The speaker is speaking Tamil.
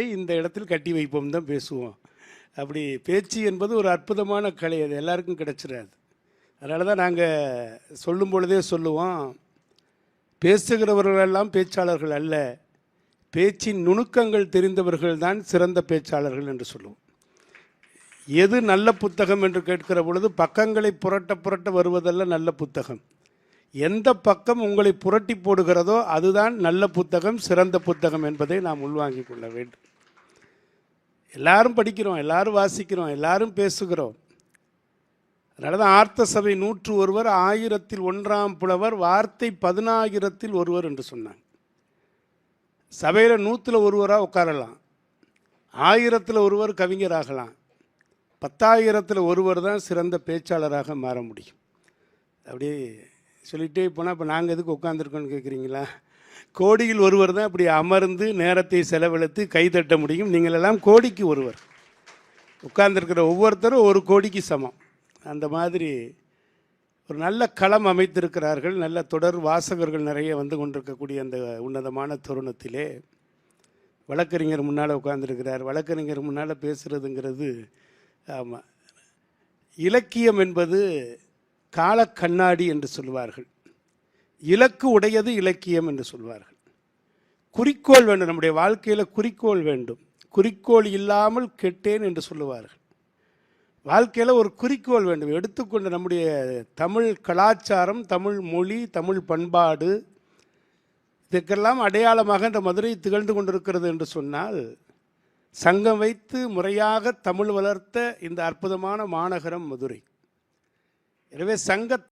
இந்த இடத்தில் கட்டி வைப்போம் தான் பேசுவோம். அப்படி பேச்சு என்பது ஒரு அற்புதமான கலை. அது எல்லாருக்கும் கிடைச்சிடாது அதனால தான் நாங்கள் சொல்லும் பொழுதே சொல்லுவோம் பேசுகிறவர்களெல்லாம் பேச்சாளர்கள் அல்ல பேச்சின் நுணுக்கங்கள் தெரிந்தவர்கள் தான் சிறந்த பேச்சாளர்கள் என்று சொல்லுவோம். எது நல்ல புத்தகம் என்று கேட்கிற பொழுது பக்கங்களை புரட்ட புரட்ட வருவதல்ல நல்ல புத்தகம். எந்த பக்கம் உங்களை புரட்டி போடுகிறதோ அதுதான் நல்ல புத்தகம் சிறந்த புத்தகம் என்பதை நாம் உள்வாங்கிக் கொள்ள வேண்டும். எல்லாரும் படிக்கிறோம் எல்லாரும் வாசிக்கிறோம் எல்லாரும் பேசுகிறோம். அதனால தான் ஆர்த்த சபை நூற்று ஒருவர் ஆயிரத்தில் ஒன்றாம் புலவர் வார்த்தை பதினாயிரத்தில் ஒருவர் என்று சொன்னாங்க. சபையில் நூற்றில் ஒருவராக உட்காரலாம். ஆயிரத்தில் ஒருவர் கவிஞராகலாம். பத்தாயிரத்தில் ஒருவர் தான் சிறந்த பேச்சாளராக மாற முடியும். அப்படியே சொல்லிகிட்டே போனால் இப்போ நாங்கள் எதுக்கு உட்காந்துருக்கோன்னு கேட்குறீங்களா கோடியில் ஒருவர் தான் இப்படி அமர்ந்து நேரத்தை செலவழித்து கைதட்ட முடியும். நீங்களெல்லாம் கோடிக்கு ஒருவர். உட்கார்ந்துருக்கிற ஒவ்வொருத்தரும் ஒரு கோடிக்கு சமம். அந்த மாதிரி ஒரு நல்ல களம் அமைத்திருக்கிறார்கள். நல்ல தொடர் வாசகர்கள் நிறைய வந்து கொண்டிருக்கக்கூடிய அந்த உன்னதமான தருணத்திலே. வழக்கறிஞர் முன்னால் உட்கார்ந்துருக்கிறார். வழக்கறிஞர் முன்னால் பேசுகிறதுங்கிறது ஆமாம் இலக்கியம் என்பது கால கண்ணாடி என்று சொல்வார்கள். இலக்கு உடையது இலக்கியம் என்று சொல்வார்கள். குறிக்கோள் வேண்டும். நம்முடைய வாழ்க்கையில் குறிக்கோள் வேண்டும். குறிக்கோள் இல்லாமல் கெட்டேன் என்று சொல்லுவார்கள். வாழ்க்கையில் ஒரு குறிக்கோள் வேண்டும். எடுத்துக்கொண்ட நம்முடைய தமிழ் கலாச்சாரம் தமிழ் மொழி தமிழ் பண்பாடு இதுக்கெல்லாம் அடையாளமாக இந்த மதுரை திகழ்ந்து கொண்டிருக்கிறது என்று சொன்னால் சங்கம் வைத்து முறையாக தமிழ் வளர்த்த இந்த அற்புதமான மாநகரம் மதுரை. எனவே சங்க